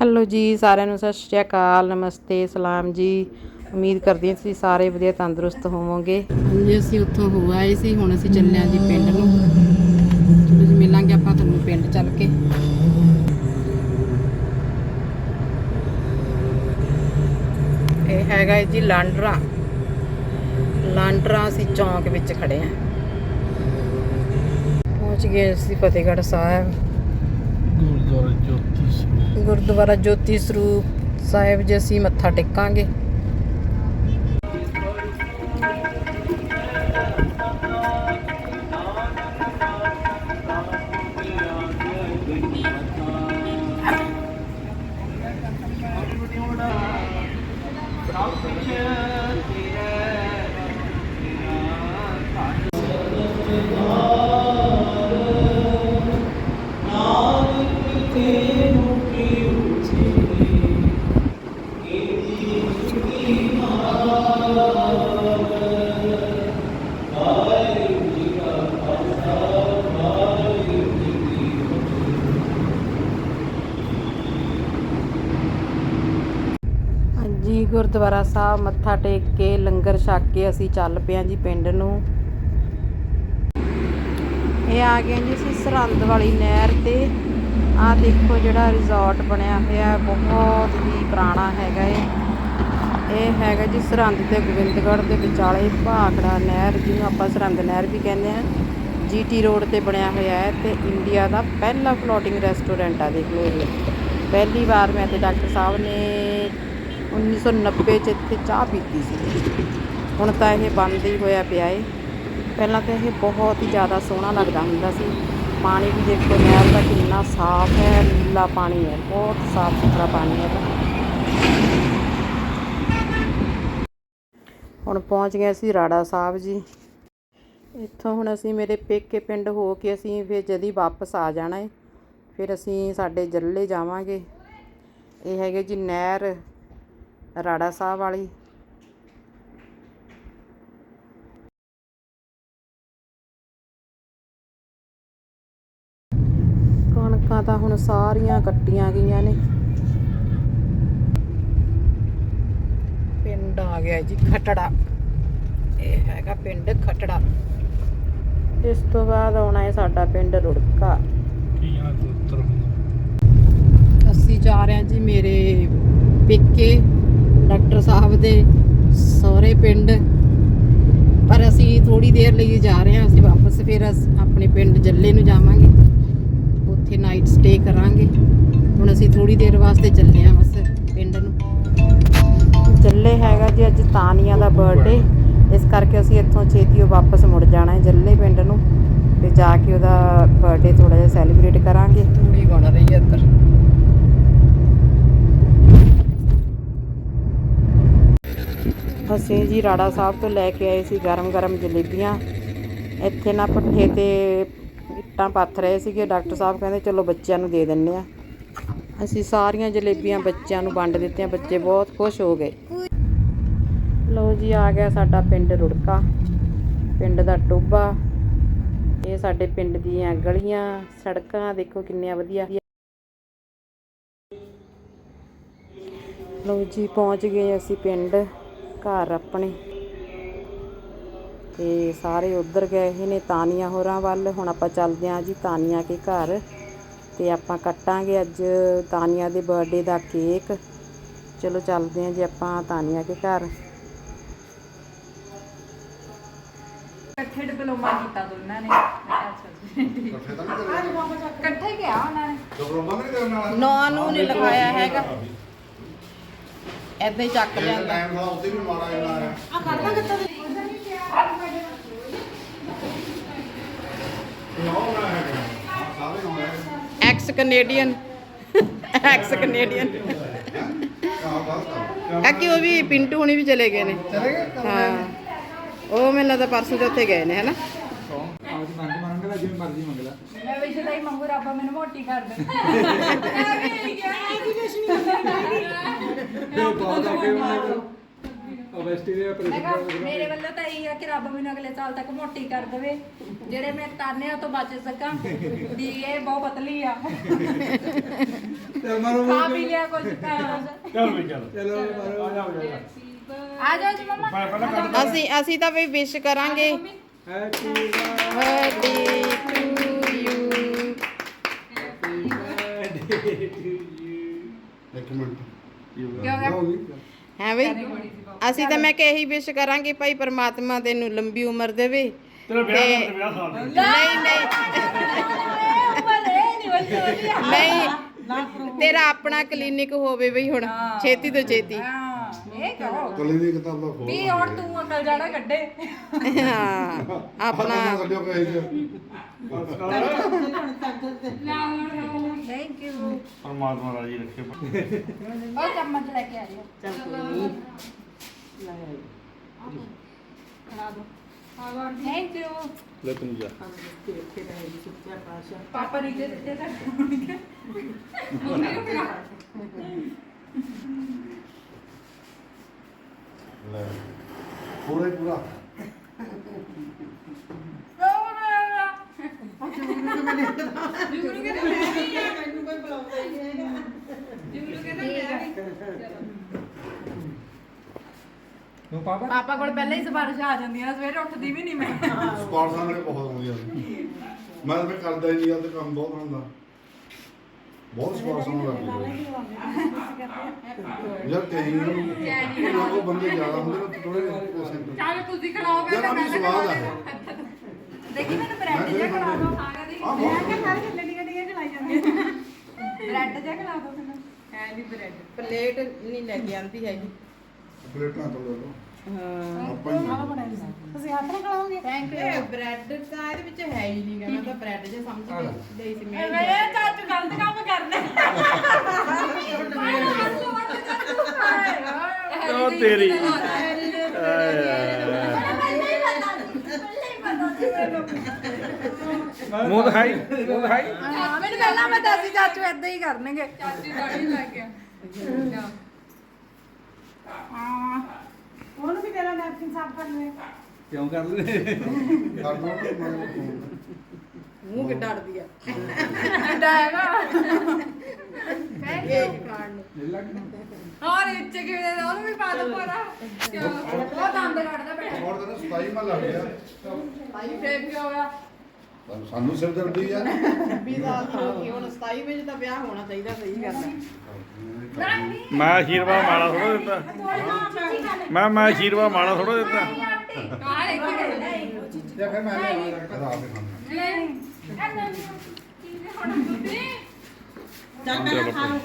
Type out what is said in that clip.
Hello ਜੀ, ਸਾਰਿਆਂ ਨੂੰ ਸਤਿ ਸ਼੍ਰੀ ਅਕਾਲ, ਨਮਸਤੇ, ਸਲਾਮ ਜੀ। ਉਮੀਦ ਕਰਦੀ ਹਾਂ ਤੁਸੀਂ ਸਾਰੇ ਵਧੀਆ ਤੰਦਰੁਸਤ ਹੋਵੋਗੇ। ਹਾਂਜੀ, ਅਸੀਂ ਉੱਥੋਂ ਹੋ ਆਏ ਸੀ, ਹੁਣ ਅਸੀਂ ਚੱਲੇ ਹਾਂ ਜੀ ਪਿੰਡ ਨੂੰ। ਚਲੋ ਜੀ ਮਿਲਾਂਗੇ ਆਪਾਂ ਤੁਹਾਨੂੰ ਪਿੰਡ ਚੱਲ ਕੇ। ਇਹ ਹੈਗਾ ਹੈ ਜੀ ਲਾਂਡਰਾ। ਲਾਂਡਰਾ ਅਸੀਂ ਚੌਂਕ ਵਿੱਚ ਖੜੇ ਹਾਂ। ਪਹੁੰਚ ਗਏ ਅਸੀਂ ਫਤਿਹਗੜ੍ਹ ਸਾਹਿਬ। ਗੁਰਦੁਆਰਾ ਜੋਤੀ ਸਰੂਪ ਸਾਹਿਬ ਜੀ ਅਸੀਂ ਮੱਥਾ ਟੇਕਾਂਗੇ। ਹਾਂਜੀ ਗੁਰਦੁਆਰਾ ਸਾਹਿਬ ਮੱਥਾ ਟੇਕ ਕੇ ਲੰਗਰ ਛਕ ਕੇ ਅਸੀਂ ਚੱਲ ਪਏ ਹਾਂ ਜੀ ਪਿੰਡ ਨੂੰ। ਇਹ ਆ ਗਏ ਜੀ ਅਸੀਂ ਸਰਹੰਦ ਵਾਲੀ ਨਹਿਰ ਤੇ। ਆਹ ਦੇਖੋ ਜਿਹੜਾ ਰਿਜ਼ੋਰਟ ਬਣਿਆ ਹੋਇਆ, ਬਹੁਤ ਹੀ ਪੁਰਾਣਾ ਹੈਗਾ ਇਹ। ਇਹ ਹੈਗਾ ਜੀ ਸਰਹੰਦ ਤੇ ਗੋਬਿੰਦਗੜ੍ਹ ਦੇ ਵਿਚਾਲੇ ਭਾਖੜਾ ਨਹਿਰ, ਜਿਹਨੂੰ ਆਪਾਂ ਸਰਹੰਦ ਨਹਿਰ ਵੀ ਕਹਿੰਦੇ ਆ ਜੀਟੀ ਰੋਡ ਤੇ ਬਣਿਆ ਹੋਇਆ ਹੈ ਤੇ ਇੰਡੀਆ ਦਾ ਪਹਿਲਾ ਫਲੋਟਿੰਗ ਰੈਸਟੋਰੈਂਟ ਆ, ਦੇਖ ਲਓ ਇਹ ਪਹਿਲੀ ਵਾਰ ਮੈਂ ਤੇ ਡਾਕਟਰ ਸਾਹਿਬ ਨੇ 1990 ਚ ਇੱਥੇ ਚਾਹ ਪੀਤੀ ਸੀ। ਹੁਣ ਤਾਂ ਇਹ ਬੰਦ ਹੀ ਹੋਇਆ ਪਿਆ ਏ। ਪਹਿਲਾਂ ਤਾਂ ਇਹ ਬਹੁਤ ਹੀ ਜ਼ਿਆਦਾ ਸੋਹਣਾ ਲੱਗਦਾ ਹੁੰਦਾ ਸੀ। ਪਾਣੀ ਵੀ ਦੇਖੋ ਨਹਿਰ ਦਾ ਕਿੰਨਾ ਸਾਫ਼ ਹੈ, ਨੀਲਾ ਪਾਣੀ ਹੈ, ਬਹੁਤ ਸਾਫ਼ ਸੁਥਰਾ ਪਾਣੀ ਹੈ ਹੁਣ ਪਹੁੰਚ ਗਏ ਅਸੀਂ ਰਾੜਾ ਸਾਹਿਬ ਜੀ। ਇੱਥੋਂ ਹੁਣ ਅਸੀਂ ਮੇਰੇ ਪੇਕੇ ਪਿੰਡ ਹੋ ਕੇ ਅਸੀਂ ਫਿਰ ਜਦੀ ਵਾਪਸ ਆ ਜਾਣਾ ਹੈ ਫਿਰ ਅਸੀਂ ਸਾਡੇ ਜੱਲੇ ਜਾਵਾਂਗੇ। ਇਹ ਹੈਗੇ ਜੀ ਨਹਿਰ। ਰਾੜਾ ਸਾਹਿਬ ਵਾਲੀ। ਕਣਕਾਂ ਤਾਂ ਹੁਣ ਸਾਰੀਆਂ ਕੱਟੀਆਂ ਗਈਆਂ ਨੇ। ਪਿੰਡ ਆ ਗਿਆ ਜੀ ਖਟੜਾ। ਇਹ ਹੈਗਾ ਪਿੰਡ ਖਟੜਾ। ਇਸ ਤੋਂ ਬਾਅਦ ਆਉਣਾ ਹੈ ਸਾਡਾ ਪਿੰਡ ਰੁੜਕਾ। ਅਸੀਂ ਜਾ ਰਹੇ ਹਾਂ ਜੀ ਮੇਰੇ ਪੇਕੇ ਦੇ ਸਹੁਰੇ ਪਿੰਡ। ਪਰ ਅਸੀਂ ਥੋੜੀ ਦੇਰ ਲਈ ਜਾ ਰਹੇ ਹਾਂ ਅਸੀਂ ਵਾਪਸ ਫਿਰ ਅਸ- ਆਪਣੇ ਪਿੰਡ ਜੱਲੇ ਨੂੰ ਜਾਵਾਂਗੇ। ਉੱਥੇ ਨਾਈਟ ਸਟੇ ਕਰਾਂਗੇ। ਹੁਣ ਅਸੀਂ ਥੋੜੀ ਦੇਰ ਵਾਸਤੇ ਚੱਲੇ ਹਾਂ ਬਸ ਪਿੰਡ ਨੂੰ। ਜੱਲੇ ਹੈਗਾ ਜੀ ਅੱਜ ਤਾਨੀਆ ਦਾ ਬਰਥਡੇ ਇਸ ਕਰਕੇ ਅਸੀਂ ਇੱਥੋਂ ਛੇਤੀ ਉਹ ਵਾਪਸ ਮੁੜ ਜਾਣਾ ਹੈ ਜੱਲੇ ਪਿੰਡ ਨੂੰ। ਤੇ ਜਾ ਕੇ ਉਹਦਾ ਬਰਥਡੇ ਥੋੜਾ ਜਿਹਾ ਸੈਲੀਬ੍ਰੇਟ ਕਰਾਂਗੇ। ਤੂੜੀ ਬਣ ਰਹੀ ਹੈ ਇੱਧਰ। ਅਸੀਂ ਜੀ, ਰਾੜਾ ਸਾਹਿਬ ਤੋਂ ਲੈ ਕੇ ਆਏ ਸੀ ਗਰਮ-ਗਰਮ ਜਲੇਬੀਆਂ। ਇੱਥੇ ਨਾ ਪੱਠੇ ਤੇ ਇੱਟਾਂ ਪੱਥ ਰਹੇ ਸੀਗੇ। ਡਾਕਟਰ ਸਾਹਿਬ ਕਹਿੰਦੇ, ਚਲੋ ਬੱਚਿਆਂ ਨੂੰ ਦੇ ਦਿੰਨੇ ਆ ਅਸੀਂ ਸਾਰੀਆਂ ਜਲੇਬੀਆਂ ਬੱਚਿਆਂ ਨੂੰ ਵੰਡ ਦਿੱਤੀਆਂ। ਬੱਚੇ ਬਹੁਤ ਖੁਸ਼ ਹੋ ਗਏ। ਲਓ ਜੀ, ਆ ਗਿਆ ਸਾਡਾ ਪਿੰਡ ਰੁੜਕਾ। ਪਿੰਡ ਦਾ ਟੋਬਾ ਇਹ ਸਾਡੇ ਪਿੰਡ ਦੀਆਂ ਗਲੀਆਂ, ਸੜਕਾਂ, ਦੇਖੋ ਕਿੰਨੀਆਂ ਵਧੀਆ। ਲਓ ਜੀ, ਪਹੁੰਚ ਗਏ ਅਸੀਂ ਪਿੰਡ। ਘਰ ਆਪਣੇ। ਤੇ ਸਾਰੇ ਉਧਰ ਗਏ ਹੋਏ ਨੇ ਤਾਨੀਆਂ ਹੋਰਾਂ ਵੱਲ। ਹੁਣ ਆਪਾਂ ਚੱਲਦੇ ਹਾਂ ਜੀ ਤਾਨੀਆਂ ਕੇ ਘਰ। ਤੇ ਆਪਾਂ ਕੱਟਾਂਗੇ ਅੱਜ ਤਾਨੀਆਂ ਦੇ ਬਰਥਡੇ ਦਾ ਕੇਕ ਚਲੋ ਚੱਲਦੇ ਹਾਂ ਜੀ ਆਪਾਂ ਤਾਨੀਆਂ ਕੇ ਘਰ। ਇਕੱਠੇ ਡਿਪਲੋਮਾ ਕੀਤਾ ਦੋਨਾਂ ਨੇ। ਇਕੱਠੇ ਗਿਆ ਉਹਨਾਂ ਨੇ। ਨੌ ਨੂੰ ਨੇ ਲਗਾਇਆ ਹੈਗਾ। ਐਦਾਂ ਹੀ ਚੱਕ ਲਿਆਂਦਾ ਐਕਸ ਕੈਨੇਡੀਅਨ ਐਕਸ ਕੈਨੇਡੀਅਨ ਕਾਕੀ ਉਹ ਵੀ ਪਿੰਟੂ ਹੁਣੀ ਵੀ ਚਲੇ ਗਏ ਨੇ। ਹਾਂ। ਉਹ ਮੈਨੂੰ ਲੱਗਦਾ ਪਰਸੋਂ ਦੇ ਉੱਥੇ ਗਏ ਨੇ ਹੈਨਾ? ਮੈਂ ਵੀ ਸਦਾਈ ਮੰਗੂ ਰੱਬਾ ਮੈਨੂੰ ਮੋਟੀ ਕਰ ਦੇ। ਓਬੈਸਟੀ ਦੇ ਮੈਂ ਕਿਹਾ ਮੇਰੇ ਵੱਲੋਂ ਤਾਂ ਇਹੀ ਆ ਕਿ ਰੱਬ ਮੈਨੂੰ ਅਗਲੇ ਸਾਲ ਤੱਕ ਮੋਟੀ ਕਰ ਦੇਵੇ। ਜਿਹੜੇ ਮੈਂ ਤਾਨਿਆਂ ਤੋਂ ਬਚ ਸਕਾਂ ਵੀ ਇਹ ਬਹੁਤ ਪਤਲੀ ਆ। ਚੱਲ ਮਾਰੋ ਖਾ ਪੀ ਲਿਆ ਕੁਝ। ਕਰ ਚੱਲ ਵੀ ਚੱਲ। ਚਲੋ ਮਾਰੋ। ਆ ਜਾ ਆ ਜਾ ਆ ਜਾਓ ਜੀ ਮਮਾ। ਪਹਿਲਾਂ ਪਹਿਲਾਂ ਕੱਢ ਅਸੀਂ ਅਸੀਂ ਤਾਂ ਬਈ ਵਿਸ਼ ਕਰਾਂਗੇ। Happy birthday to you birthday to you ਇੱਕ ਮਿੰਟ ਕਿਉਂ ਗਿਆ ਹੈ ਬਈ ਅਸੀਂ ਤਾਂ ਮੈਂ ਕਿ ਇਹੀ ਵਿਸ਼ ਕਰਾਂਗੇ ਭਾਈ ਪ੍ਰਮਾਤਮਾ ਤੈਨੂੰ ਲੰਬੀ ਉਮਰ ਦੇਵੇ ਤੇਰਾ ਵਿਆਹ ਤੇ- ਕਰ ਵਿਆਹ ਸਾਲ ਦੀ। ਨਹੀਂ ਨਹੀਂ ਤੇਰਾ ਆਪਣਾ ਕਲੀਨਿਕ ਹੋਵੇ ਬਈ ਹੁਣ ਛੇਤੀ ਤੋਂ ਛੇਤੀ ਹਾਂ ਇਹ ਕਹੋ ਕੱਲੇ ਦੀ ਕਿਤਾਬ ਦਾ ਖੋਲ ਵੀ ਹੁਣ ਤੂੰ ਅਕਲ ਜਾਣਾ ਕੱਢੇ ਹਾਂ ਆਪਣਾ ਆਪਣਾ ਕੱਢਿਓ ਕਹੇ ਜੀ ਥੈਂਕ ਯੂ ਪਰਮਾਤਮਾ ਰਾਜੀ ਰੱਖੇ ਉਹ ਚਮਚ ਲੈ ਕੇ ਆ ਜਿਓ ਥੈਂਕ ਯੂ ਲੈ ਤੂੰ ਜਾ ਪਾਪਾ ਨੀਚੇ ਦਿੱਤੇ ਤਾਂ ਹੋਣਗੇ ਮੰਮੀ ਨੂੰ ਪਿਆ ਲੈ ਪੂਰਾ ਹੀ ਪੂਰਾ। ਨੂੰ ਪਾਪਾ? ਪਾਪਾ ਕੋਲ ਪਹਿਲਾਂ ਹੀ ਸਿਫਾਰਿਸ਼ ਆ ਜਾਂਦੀਆਂ ਸਵੇਰੇ ਉੱਠਦੀ ਵੀ ਨਹੀਂ ਮੈਂ। ਸਪਾਰਟਸਾਂ ਨੇ ਬਹੁਤ ਆਉਂਦੀਆਂ। ਨੇ ਮੈਂ ਤਾਂ ਫਿਰ ਕਰਦਾ ਹੀ ਨਹੀਂ ਆ ਤੇ ਕੰਮ ਬਹੁਤ ਹੁੰਦਾ। ਬਹੁਤ ਸਪਾਰਟਸਾਂ ਨੂੰ ਲੱਗਦੀ ਯਾਰ ਕਹੀਂ ਨੂੰ ਉਹ ਬੰਦੇ ਜ਼ਿਆਦਾ ਹੁੰਦੇ ਨੇ ਥੋੜੇ ਪਰਸੈਂਟ ਚੱਲ ਤੁਸੀਂ ਖਿਲਾਓਗੇ ਯਾਰ ਤਾਂ ਮੈਂ ਸਵਾਦ ਆ। ਦੇਖੀ ਮੈਨੂੰ ਬ੍ਰੈਡ ਜਿਹਾ ਖਿਲਾ ਦਿਓ ਮੈਂ ਕਿਹਾ ਸਾਰੇ ਛੱਲਣੀ ਕੱਢੀਆਂ ਖਿਲਾਈ ਜਾਂਦੇ ਬ੍ਰੈਡ ਜਿਹਾ ਖਿਲਾ ਦਿਓ ਮੈਨੂੰ। ਹੈ ਨਹੀਂ ਬ੍ਰੈਡ। ਪਲੇਟ ਨਹੀਂ ਲੈ ਕੇ ਆਂਦੀ ਹੈਗੀ। ਪਲੇਟਾਂ ਤੋਂ ਲੈ ਲਓ। ਹਾਂ ਆਪਾਂ ਹੀ ਤੁਸੀਂ ਹੱਥ ਨਾਲ ਖਿਲਾਓਗੇ ਥੈਂਕ ਯੂ ਬ੍ਰੈਡ ਤਾਂ ਇਹਦੇ ਵਿੱਚ ਹੈ ਹੀ ਨਹੀਂ ਗਾ ਮੈਂ ਤਾਂ ਬ੍ਰੈਡ ਜੇ ਸਮਝ ਗਈ ਲਈ ਸੀ ਮੈਂ। ਮੇਰੇ ਚਾਚੂ ਗਲਤ ਕੰਮ ਕਰਨੇ ਉਹ ਤੇਰੀ। ਮੂੰਹ ਦਿਖਾਈ ਮੂੰਹ ਦਿਖਾਈ ਮੈਨੂੰ ਪਹਿਲਾਂ ਮੈਂ ਦੱਸੀ ਚਾਚੂ ਏਦਾਂ ਹੀ ਕਰਨਗੇ। ਚਾਚੂ ਦਾੜੀ ਲੱਗ ਗਿਆ। ਸਾਫ਼ ਕਰ ਲੈ ਕਿਉਂ ਕਰ ਲੈ ਕਰ ਲਓ ਮੂੰਹ ਕਿੱਡਾ ਅੜਦੀ ਆ। ਐਡਾ ਹੈਗਾ ਕੇਕ ਖਾਣ ਨੂੰ ਲੈ ਲੱਗ ਔਰ ਇੱਥੇ ਕਿਵੇਂ ਦਾ ਉਹਨੂੰ ਵੀ ਪਾ ਦੋ ਪਰਾ। ਉਹ ਦੰਦ ਕੱਢਦਾ ਬੈਠਾ ਹੋਰ ਤਾਂ ਸਤਾਈ ਮਾ ਲੱਗ ਗਿਆ। ਭਾਈ ਫੇਰ ਕੀ ਹੋ ਗਿਆ ਸਾਨੂੰ ਸਿਰ ਦਰਦੀ ਆ। 26 ਸਾਲ ਦੀ ਹੋ। ਗਈ ਹੁਣ 27 ਵਿੱਚ ਤਾਂ ਵਿਆਹ ਹੋਣਾ ਚਾਹੀਦਾ ਸਹੀ ਗੱਲ ਹੈ ਮੈਂ ਆਸ਼ੀਰਵਾਦ ਮਾਲਾ ਥੋੜਾ ਦਿੱਤਾ। ਮੈਂ ਮੈਂ ਆਸ਼ੀਰਵਾਦ ਮਾਲਾ ਥੋੜਾ ਦਿੱਤਾ। ਜਾਂ ਫਿਰ ਮੈਂ ਲੈ ਆਵਾਂਗਾ ਰਾਤ ਦੇ ਖਾਣੇ ਨਹੀਂ। ਐਨਾ ਨਹੀਂ ਹੁਣ ਬੁੱਧੀ ਚਲੋ